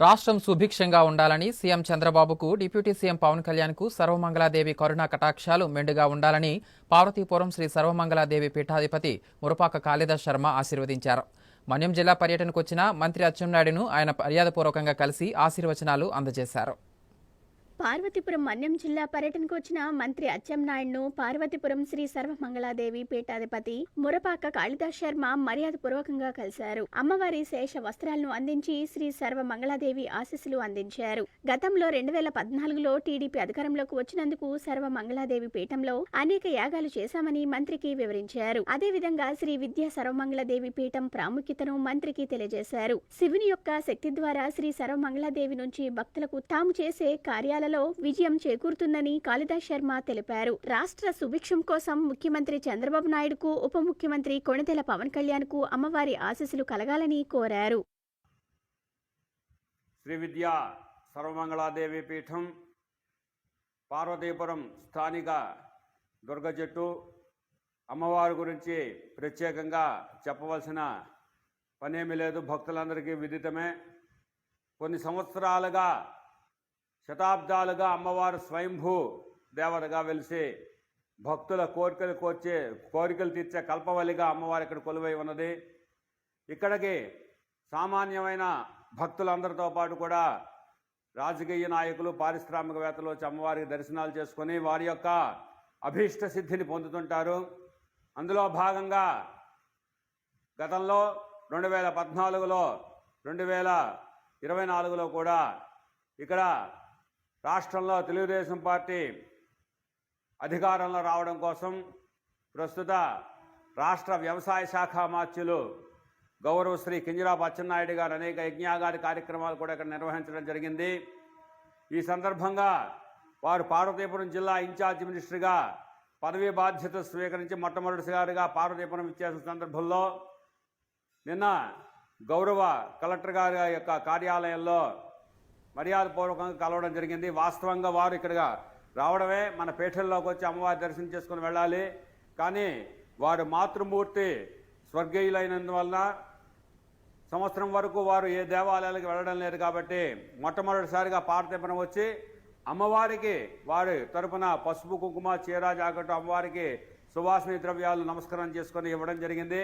రాష్ట్రం సుభిక్షంగా ఉండాలని సీఎం చంద్రబాబుకు డిప్యూటీ సీఎం పవన్ కళ్యాణ్కు సర్వమంగళాదేవి కరుణా కటాక్షాలు మెండుగా ఉండాలని పార్వతీపురం శ్రీ సర్వమంగళాదేవి పీఠాధిపతి మురపాక కాళిదాస్ శర్మ ఆశీర్వదించారు. మన్యం జిల్లా పర్యటనకు వచ్చిన మంత్రి అచ్చెన్నాయుడును ఆయన మర్యాదపూర్వకంగా కలిసి ఆశీర్వచనాలు అందజేశారు. పార్వతీపురం మన్యం జిల్లా పర్యటనకు వచ్చిన మంత్రి అచ్చెన్నాయుడును పార్వతీపురం శ్రీ సర్వమంగళాదేవి పీఠాధిపతి మురపాక కాళిదాస్ శర్మ మర్యాదపూర్వకంగా కలిశారు. అమ్మవారి శేష వస్త్రాలను అందించి శ్రీ సర్వమంగళాదేవి ఆశీస్సులు అందించారు. గతంలో రెండు వేల పద్నాలుగులో టీడీపీ అధికారంలోకి వచ్చినందుకు సర్వమంగళాదేవి పీఠంలో అనేక యాగాలు చేశామని మంత్రికి వివరించారు. అదేవిధంగా శ్రీ విద్యా సర్వమంగళాదేవి పీఠం ప్రాముఖ్యతను మంత్రికి తెలియజేశారు. శివుని యొక్క శక్తి ద్వారా శ్రీ సర్వమంగళాదేవి నుంచి భక్తులకు తాము చేసే కార్యాలలో విజయం చేకూరుతుందని కాళిదాస్ శర్మ తెలిపారు. రాష్ట్ర సుభిక్షం కోసం ముఖ్యమంత్రి చంద్రబాబు నాయుడుకు ఉప ముఖ్యమంత్రి కొణిదెల పవన్ కళ్యాణ్కు అమ్మవారి ఆశీస్సులు కలగాలని కోరారు. శ్రీ విద్యా సర్వమంగళాదేవి పీఠం పార్వతీపురం స్థానిక దుర్గ చెట్టు అమ్మవారి గురించి ప్రత్యేకంగా చెప్పవలసిన పనేమీ లేదు. భక్తులందరికీ విదితమే. కొన్ని సంవత్సరాలుగా శతాబ్దాలుగా అమ్మవారు స్వయంభూ దేవతగా వెలిసి భక్తుల కోరికలు కోర్చే కోరికలు తీర్చే కల్పవల్లిగా అమ్మవారు ఇక్కడ కొలువై ఉన్నది. ఇక్కడికి సామాన్యమైన భక్తులందరితో పాటు కూడా రాజకీయ నాయకులు పారిశ్రామికవేత్తలు వచ్చి అమ్మవారికి దర్శనాలు చేసుకొని వారి యొక్క అభీష్ట సిద్ధిని పొందుతుంటారు. అందులో భాగంగా గతంలో రెండు వేల పద్నాలుగులో రెండు వేల ఇరవై నాలుగులో కూడా ఇక్కడ రాష్ట్రంలో తెలుగుదేశం పార్టీ అధికారంలో రావడం కోసం ప్రస్తుత రాష్ట్ర వ్యవసాయ శాఖ మాత్యులు గౌరవ శ్రీ కింజరాపు అచ్చెన్నాయుడు గారు అనేక యజ్ఞాగారి కార్యక్రమాలు కూడా ఇక్కడ నిర్వహించడం జరిగింది. ఈ సందర్భంగా వారు పార్వతీపురం జిల్లా ఇన్ఛార్జ్ మినిస్టర్గా పదవీ బాధ్యత స్వీకరించి మొట్టమొదటిసారిగా పార్వతీపురం ఇచ్చేసిన సందర్భంలో నిన్న గౌరవ కలెక్టర్ గారి యొక్క కార్యాలయంలో మర్యాదపూర్వకంగా కలవడం జరిగింది. వాస్తవంగా వారు ఇక్కడగా రావడమే మన పేటల్లోకి వచ్చి అమ్మవారి దర్శనం చేసుకుని వెళ్ళాలి. కానీ వారు మాతృమూర్తి స్వర్గీయులైనందువలన సంవత్సరం వరకు వారు ఏ దేవాలయాలకు వెళ్ళడం లేదు కాబట్టి మొట్టమొదటిసారిగా పార్థిపన వచ్చి అమ్మవారికి వారి తరపున పసుపు కుంకుమ చీర జాకెట్ అమ్మవారికి సువాసన ద్రవ్యాలు నమస్కారం చేసుకొని ఇవ్వడం జరిగింది.